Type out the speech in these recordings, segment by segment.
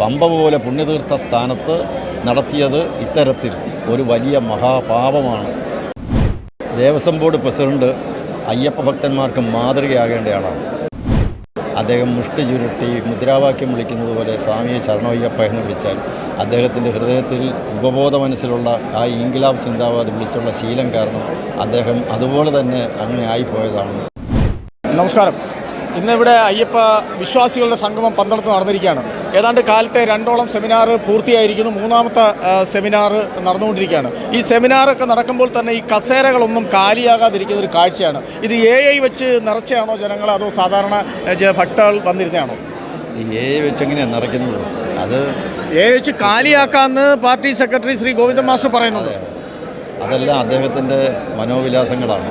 പമ്പ പോലെ പുണ്യതീർത്ഥ സ്ഥാനത്ത് നടത്തിയത് ഇത്തരത്തിൽ ഒരു വലിയ മഹാപാപമാണ്. ദേവസ്വം ബോർഡ് പ്രസിഡന്റ് അയ്യപ്പ ഭക്തന്മാർക്ക് മാതൃകയാകേണ്ടയാളാണ്. അദ്ദേഹം മുഷ്ടി ചുരുട്ടി മുദ്രാവാക്യം വിളിക്കുന്നത് പോലെ സ്വാമിയെ ശരണയ്യപ്പ എന്ന് വിളിച്ചാൽ അദ്ദേഹത്തിന്റെ ഹൃദയത്തിൽ ഉപബോധ മനസ്സിലുള്ള ആ ഇൻകിലാബ് സിന്ദാബാദ് വിളിച്ചുള്ള ശീലം കാരണം അദ്ദേഹം അതുപോലെ തന്നെ അങ്ങനെ ആയിപ്പോയതാണ്. നമസ്കാരം. ഇന്നിവിടെ അയ്യപ്പ വിശ്വാസികളുടെ സംഗമം പന്തളത്ത് നടന്നിരിക്കുകയാണ്. ഏതാണ്ട് കാലത്തെ രണ്ടോളം സെമിനാർ പൂർത്തിയായിരിക്കുന്നു. മൂന്നാമത്തെ സെമിനാർ നടന്നുകൊണ്ടിരിക്കുകയാണ്. ഈ സെമിനാറൊക്കെ നടക്കുമ്പോൾ തന്നെ ഈ കസേരകളൊന്നും കാലിയാകാതിരിക്കുന്ന ഒരു കാഴ്ചയാണ്. ഇത് എ ഐ വെച്ച് നിറച്ചാണോ ജനങ്ങൾ അതോ സാധാരണ ഭക്തകൾ വന്നിരുന്നതാണോ? എ ഐ വെച്ച് എങ്ങനെയാണ് നിറയ്ക്കുന്നത്? അത് എ ഐ വെച്ച് കാലിയാക്കാമെന്ന് party secretary Shri Govindan master പറയുന്നത് അതെല്ലാം അദ്ദേഹത്തിന്റെ മനോവിലാസങ്ങളാണ്.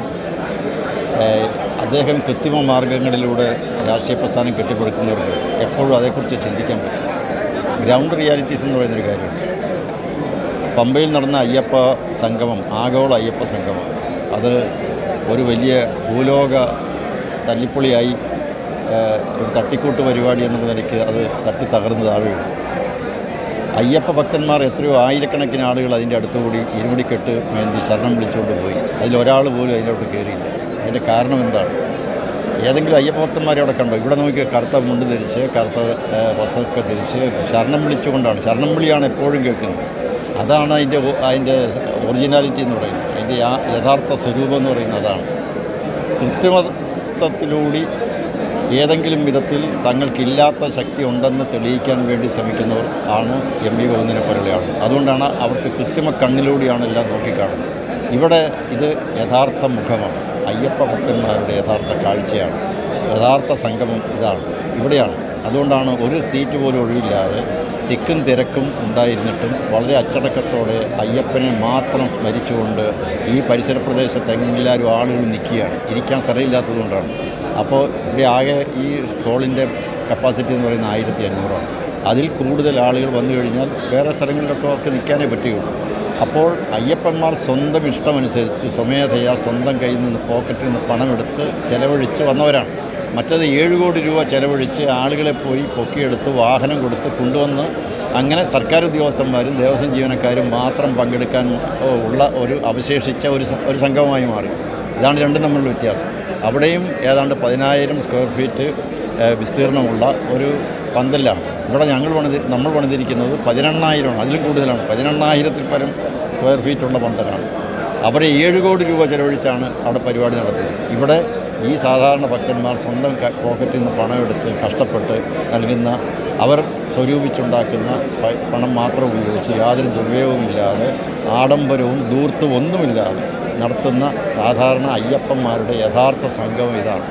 അദ്ദേഹം കൃത്രിമ മാർഗങ്ങളിലൂടെ രാഷ്ട്രീയ പ്രസ്ഥാനം കെട്ടിപ്പടുക്കുന്നവർക്ക് എപ്പോഴും അതേക്കുറിച്ച് ചിന്തിക്കാൻ പറ്റും. ഗ്രൗണ്ട് റിയാലിറ്റീസ് എന്ന് പറയുന്നൊരു കാര്യമുണ്ട്. പമ്പയിൽ നടന്ന അയ്യപ്പ സംഗമം ആഗോള അയ്യപ്പ സംഗമം അത് ഒരു വലിയ ഭൂലോക തല്ലിപ്പൊളിയായി ഒരു തട്ടിക്കൂട്ട് പരിപാടി എന്നുള്ള നിലയ്ക്ക് അത് തട്ടി തകർന്ന് താഴെ അയ്യപ്പ ഭക്തന്മാർ എത്രയോ ആയിരക്കണക്കിന് ആളുകൾ അതിന്റെ അടുത്തുകൂടി ഇരുമുടിക്കെട്ട് വേണ്ടി ശരണം വിളിച്ചുകൊണ്ട് പോയി. അതിലൊരാൾ പോലും അതിലോട്ട് കയറിയില്ല. അതിന്റെ കാരണം എന്താണ്? ഏതെങ്കിലും അയ്യപ്പ ഭക്തന്മാരെ അവിടെ കണ്ടോ? ഇവിടെ നോക്കി കറുത്ത മുണ്ട് ധരിച്ച് കറുത്ത വസ്ത്രമൊക്കെ ധരിച്ച് ശരണം വിളിച്ചുകൊണ്ടാണ്. ശരണം വിളിയാണ് എപ്പോഴും കേൾക്കുന്നത്. അതാണ് അതിന്റെ അതിന്റെ ഒറിജിനാലിറ്റി എന്ന് പറയുന്നത്. അതിന്റെ യഥാർത്ഥ സ്വരൂപം എന്ന് പറയുന്നത് അതാണ്. കൃത്രിമത്വത്തിലൂടി ഏതെങ്കിലും വിധത്തിൽ തങ്ങൾക്കില്ലാത്ത ശക്തി ഉണ്ടെന്ന് തെളിയിക്കാൻ വേണ്ടി ശ്രമിക്കുന്നവർ ആണ് എം വി ഗോവിന്ദനെ പോലെയുള്ള ആൾ അതുകൊണ്ടാണ് അവർക്ക് കൃത്രിമ കണ്ണിലൂടെയാണ് എല്ലാം നോക്കിക്കാണുന്നത്. ഇവിടെ ഇത് യഥാർത്ഥ മുഖമാണ്. അയ്യപ്പ ഭക്തന്മാരുടെ യഥാർത്ഥ കാഴ്ചയാണ്. യഥാർത്ഥ സംഗമം ഇതാണ്. ഇവിടെയാണ്. അതുകൊണ്ടാണ് ഒരു സീറ്റ് പോലും ഒഴിവില്ലാതെ തിക്കും തിരക്കും ഉണ്ടായിരുന്നിട്ടും വളരെ അച്ചടക്കത്തോടെ അയ്യപ്പനെ മാത്രം സ്മരിച്ചുകൊണ്ട് ഈ പരിസര പ്രദേശത്ത് എല്ലാവരും ആളുകൾ നിൽക്കുകയാണ്. ഇരിക്കാൻ സ്ഥലമില്ലാത്തതുകൊണ്ടാണ് അപ്പോൾ ഇവിടെ ആകെ ഈ ഹോളിന്റെ കപ്പാസിറ്റി എന്ന് പറയുന്നത് ആയിരത്തി അഞ്ഞൂറാണ്. അതിൽ കൂടുതൽ ആളുകൾ വന്നു കഴിഞ്ഞാൽ വേറെ സ്ഥലങ്ങളിലൊക്കെ അവർക്ക് നിൽക്കാനേ പറ്റുകയുള്ളൂ. അപ്പോൾ അയ്യപ്പന്മാർ സ്വന്തം ഇഷ്ടമനുസരിച്ച് സ്വമേധയാ സ്വന്തം കയ്യിൽ നിന്ന് പോക്കറ്റിൽ നിന്ന് പണമെടുത്ത് ചെലവഴിച്ച് വന്നവരാണ്. മറ്റത് ഏഴ് കോടി രൂപ ചെലവഴിച്ച് ആളുകളെ പോയി പൊക്കിയെടുത്ത് വാഹനം കൊടുത്ത് കൊണ്ടുവന്ന് അങ്ങനെ സർക്കാർ ഉദ്യോഗസ്ഥന്മാരും ദേവസ്വം ജീവനക്കാരും മാത്രം പങ്കെടുക്കാൻ ഉള്ള ഒരു അവശേഷിച്ച ഒരു ഒരു സംഘമായി മാറി. ഇതാണ് രണ്ടും തമ്മിലുള്ള വ്യത്യാസം. അവിടെയും ഏതാണ്ട് പതിനായിരം സ്ക്വയർ ഫീറ്റ് വിസ്തീർണമുള്ള ഒരു പന്തലാണ് ഇവിടെ ഞങ്ങൾ പണിത് നമ്മൾ പണിതിരിക്കുന്നത് പതിനെണ്ണായിരമാണ്. അതിലും കൂടുതലാണ്. പതിനെണ്ണായിരത്തിൽ പരം സ്ക്വയർ ഫീറ്റുള്ള പന്തലാണ്. അവരെ ഏഴ് കോടി രൂപ ചെലവഴിച്ചാണ് അവിടെ പരിപാടി നടത്തിയത്. ഇവിടെ ഈ സാധാരണ ഭക്തന്മാർ സ്വന്തം പോക്കറ്റിൽ നിന്ന് പണമെടുത്ത് കഷ്ടപ്പെട്ട് നൽകുന്ന അവർ സ്വരൂപിച്ചുണ്ടാക്കുന്ന പണം മാത്രം ഉപയോഗിച്ച് യാതൊരു ദുർവയോഗവുമില്ലാതെ ആഡംബരവും ദൂർത്തും ഒന്നുമില്ലാതെ നടത്തുന്ന സാധാരണ അയ്യപ്പന്മാരുടെ യഥാർത്ഥ സംഘം ഇതാണ്.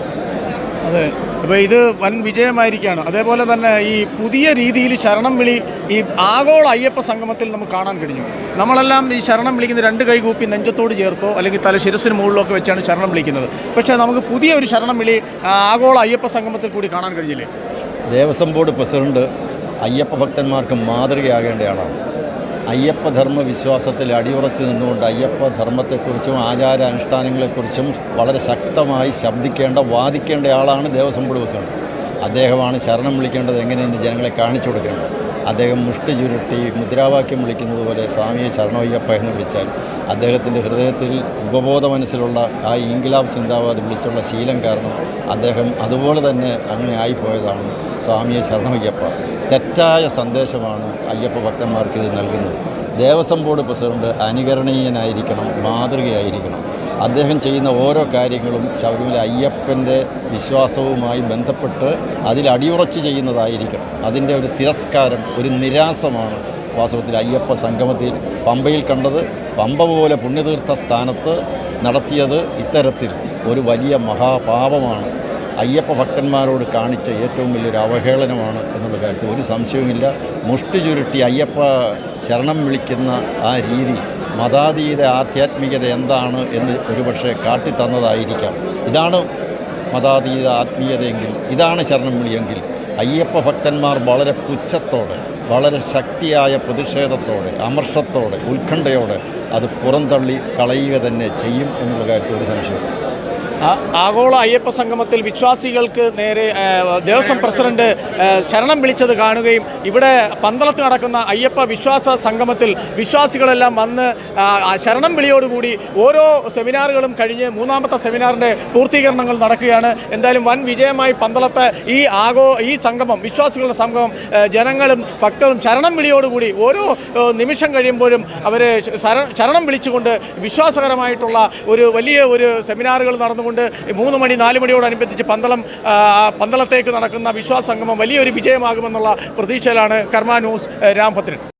അതെ. അപ്പോൾ ഇത് വൻ വിജയമായിരിക്കുകയാണ് അതേപോലെ തന്നെ ഈ പുതിയ രീതിയിൽ ശരണം വിളി ഈ ആഗോള അയ്യപ്പ സംഗമത്തിൽ നമുക്ക് കാണാൻ കഴിഞ്ഞു. നമ്മളെല്ലാം ഈ ശരണം വിളിക്കുന്ന രണ്ട് കൈ കൂപ്പി നെഞ്ചത്തോട് ചേർത്തോ അല്ലെങ്കിൽ തല ശിരസിന് മുകളിലൊക്കെ വെച്ചാണ് ശരണം വിളിക്കുന്നത്. പക്ഷേ നമുക്ക് പുതിയ ഒരു ശരണം വിളി ആഗോള അയ്യപ്പ സംഗമത്തിൽ കൂടി കാണാൻ കഴിഞ്ഞില്ലേ? ദേവസ്വം ബോർഡ് പ്രസിഡന്റ് അയ്യപ്പ ഭക്തന്മാർക്ക് മാതൃകയാകേണ്ടയാളാണ് അയ്യപ്പധർമ്മ വിശ്വാസത്തിൽ അടിയുറച്ച് നിന്നുകൊണ്ട് അയ്യപ്പ ധർമ്മത്തെക്കുറിച്ചും ആചാര അനുഷ്ഠാനങ്ങളെക്കുറിച്ചും വളരെ ശക്തമായി ശബ്ദിക്കേണ്ട വാദിക്കേണ്ട ആളാണ് ദേവസ്വം ബോർഡ് പ്രസിഡന്റ്. അദ്ദേഹമാണ് ശരണം വിളിക്കേണ്ടത് എങ്ങനെയെന്ന് ജനങ്ങളെ കാണിച്ചു കൊടുക്കേണ്ടത്. അദ്ദേഹം മുഷ്ടി ചുരുട്ടി മുദ്രാവാക്യം വിളിക്കുന്നത് പോലെ സ്വാമിയെ ശരണോയ്യപ്പ എന്ന് വിളിച്ചാൽ അദ്ദേഹത്തിന്റെ ഹൃദയത്തിൽ ഉപബോധ മനസ്സിലുള്ള ആ ഇൻകിലാബ് സിന്ദാബാദ് വിളിച്ചുള്ള ശീലം കാരണം അദ്ദേഹം അതുപോലെ തന്നെ അങ്ങനെ ആയിപ്പോയതാണ് സ്വാമിയെ ശരണോയ്യപ്പ. തെറ്റായ സന്ദേശമാണ് അയ്യപ്പ ഭക്തന്മാർക്ക് ഇത് നൽകുന്നത്. ദേവസ്വം ബോർഡ് പ്രസിഡന്റ് അനുകരണീയനായിരിക്കണം മാതൃകയായിരിക്കണം. അദ്ദേഹം ചെയ്യുന്ന ഓരോ കാര്യങ്ങളും ശബരിമല അയ്യപ്പന്റെ വിശ്വാസവുമായി ബന്ധപ്പെട്ട് അതിൽ അടിയുറച്ച് ചെയ്യുന്നതായിരിക്കണം അതിന്റെ ഒരു തിരസ്കാരം ഒരു നിരാസമാണ് വാസ്തവത്തിൽ അയ്യപ്പ സംഗമത്തിൽ പമ്പയിൽ കണ്ടത്. പമ്പ പോലെ പുണ്യതീർത്ഥ സ്ഥാനത്ത് നടത്തിയത് ഇത്തരത്തിൽ ഒരു വലിയ മഹാപാപമാണ്. അയ്യപ്പ ഭക്തന്മാരോട് കാണിച്ച ഏറ്റവും വലിയൊരു അവഹേളനമാണ് എന്നുള്ള കാര്യത്തിൽ ഒരു സംശയവുമില്ല. മുഷ്ടി ചുരുട്ടി അയ്യപ്പ ശരണം വിളിക്കുന്ന ആ രീതി മതാതീത ആധ്യാത്മികത എന്താണ് എന്ന് ഒരുപക്ഷെ കാട്ടിത്തന്നതായിരിക്കാം ഇതാണ് മതാതീത ആത്മീയതയെങ്കിൽ ഇതാണ് ശരണം വിളിയെങ്കിൽ അയ്യപ്പ ഭക്തന്മാർ വളരെ പുച്ഛത്തോടെ വളരെ ശക്തിയായ പ്രതിഷേധത്തോടെ അമർഷത്തോടെ ഉത്കണ്ഠയോടെ അത് പുറന്തള്ളി കളയുക തന്നെ ചെയ്യും എന്നുള്ള കാര്യത്തിൽ ഒരു സംശയമില്ല ആ- ആഗോള അയ്യപ്പ സംഗമത്തിൽ വിശ്വാസികൾക്ക് നേരെ ദേവസ്വം പ്രസിഡന്റ് ശരണം വിളിച്ചത് കാണുകയും ഇവിടെ പന്തളത്ത് നടക്കുന്ന അയ്യപ്പ വിശ്വാസ സംഗമത്തിൽ വിശ്വാസികളെല്ലാം വന്ന് ശരണം വിളിയോടുകൂടി ഓരോ സെമിനാറുകളും കഴിഞ്ഞ് മൂന്നാമത്തെ സെമിനാറിന്റെ പൂർത്തീകരണങ്ങൾ നടക്കുകയാണ്. എന്തായാലും വൻ വിജയമായി പന്തളത്ത് ഈ ആഗോ ഈ സംഗമം വിശ്വാസികളുടെ സംഗമം ജനങ്ങളും ഭക്തരും ശരണം വിളിയോടുകൂടി ഓരോ നിമിഷം കഴിയുമ്പോഴും അവർ ശരണം വിളിച്ചുകൊണ്ട് വിശ്വാസകരമായിട്ടുള്ള ഒരു വലിയ ഒരു സെമിനാറുകൾ നടന്നുകൊണ്ട് മൂന്ന് മണി നാല് മണിയോടനുബന്ധിച്ച് പന്തളം പന്തളത്തേക്ക് നടക്കുന്ന വിശ്വാസ സംഗമം വലിയൊരു വിജയമാകുമെന്നുള്ള പ്രതീക്ഷയിലാണ് കർമ്മ ന്യൂസ് രാംഭദ്രൻ.